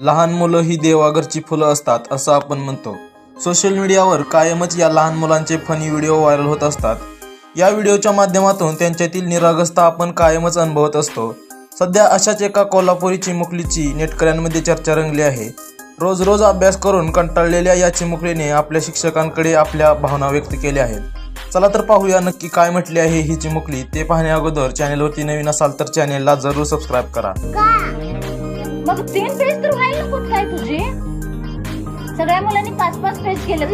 लहान मुलं ही देवाघरची फुलं असतात असं आपण म्हणतो. सोशल मीडियावर कायमच या लहान मुलांचे फनी व्हिडिओ व्हायरल होत असतात. या व्हिडिओच्या माध्यमातून त्यांच्यातील निरागसता आपण कायमच अनुभवत असतो. सध्या अशाच एका कोल्हापुरी चिमुकलीची नेटकऱ्यांमध्ये चर्चा रंगली आहे. रोज रोज अभ्यास करून कंटाळलेल्या या चिमुकलीने आपल्या शिक्षकांकडे आपल्या भावना व्यक्त केल्या आहेत. चला तर पाहूया नक्की काय म्हटले आहे ही चिमुकली. ते पाहण्या अगोदर चॅनेलवरती नवीन असाल तर चॅनेलला जरूर सबस्क्राईब करा. मग तीन पेज तर व्हायला नको काय तुझे? सगळ्या मुलांनी पाच पाच पेज केले.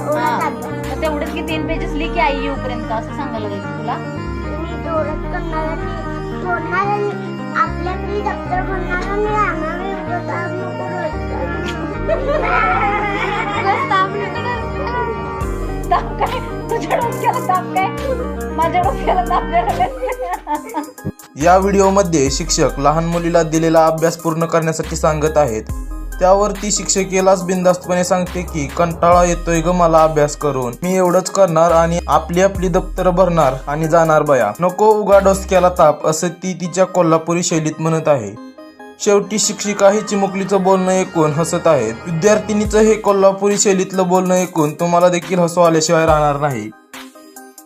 तेवढंच की तीन पेजेस लिही की आई येऊपर्यंत असं सांगायला लागेल तुला? मी करणार आणि आपल्याकडे दप्तर भरणार काय तुझ्या डोक्याला काय माझ्या डोक्याला द्यायला या व्हिडिओमध्ये शिक्षक लहान मुलीला दिलेला अभ्यास पूर्ण करण्यासाठी सांगत आहेत. त्यावर ती शिक्षकेलाच बिनधास्तपणे सांगते की कंटाळा येतोय ग मला अभ्यास करून. मी एवढंच करणार आणि आपली आपली दप्तर भरणार आणि जाणार बया. नको उगा डोसक्याला ताप असं ती तिच्या कोल्हापुरी शैलीत म्हणत आहे. शेवटी शिक्षिका ही चिमुकलीचं बोलणं ऐकून हसत आहेत. विद्यार्थिनीचं हे कोल्हापुरी शैलीतलं बोलणं ऐकून तुम्हाला देखील हसू आल्याशिवाय राहणार नाही.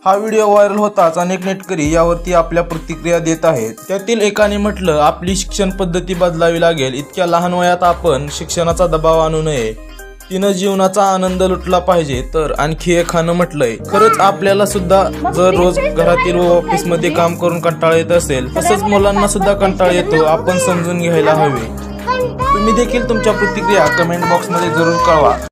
हा व्हिडिओ व्हायरल होताच अनेक नेटकरी यावरती आपल्या प्रतिक्रिया देत आहेत. त्यातील एकाने म्हटलं आपली शिक्षण पद्धती बदलावी लागेल. इतक्या लहान वयात आपण शिक्षणाचा दबाव आणू नये. तिनं जीवनाचा आनंद लुटला पाहिजे तर आणखी एक खाणं म्हटलंय खरंच आपल्याला सुद्धा जर रोज घरातील व ऑफिसमध्ये काम करून कंटाळा येत असेल तसंच मुलांना सुद्धा कंटाळा येतो आपण समजून घ्यायला हवे. तुम्ही देखील तुमच्या प्रतिक्रिया कमेंट बॉक्समध्ये जरूर कळवा.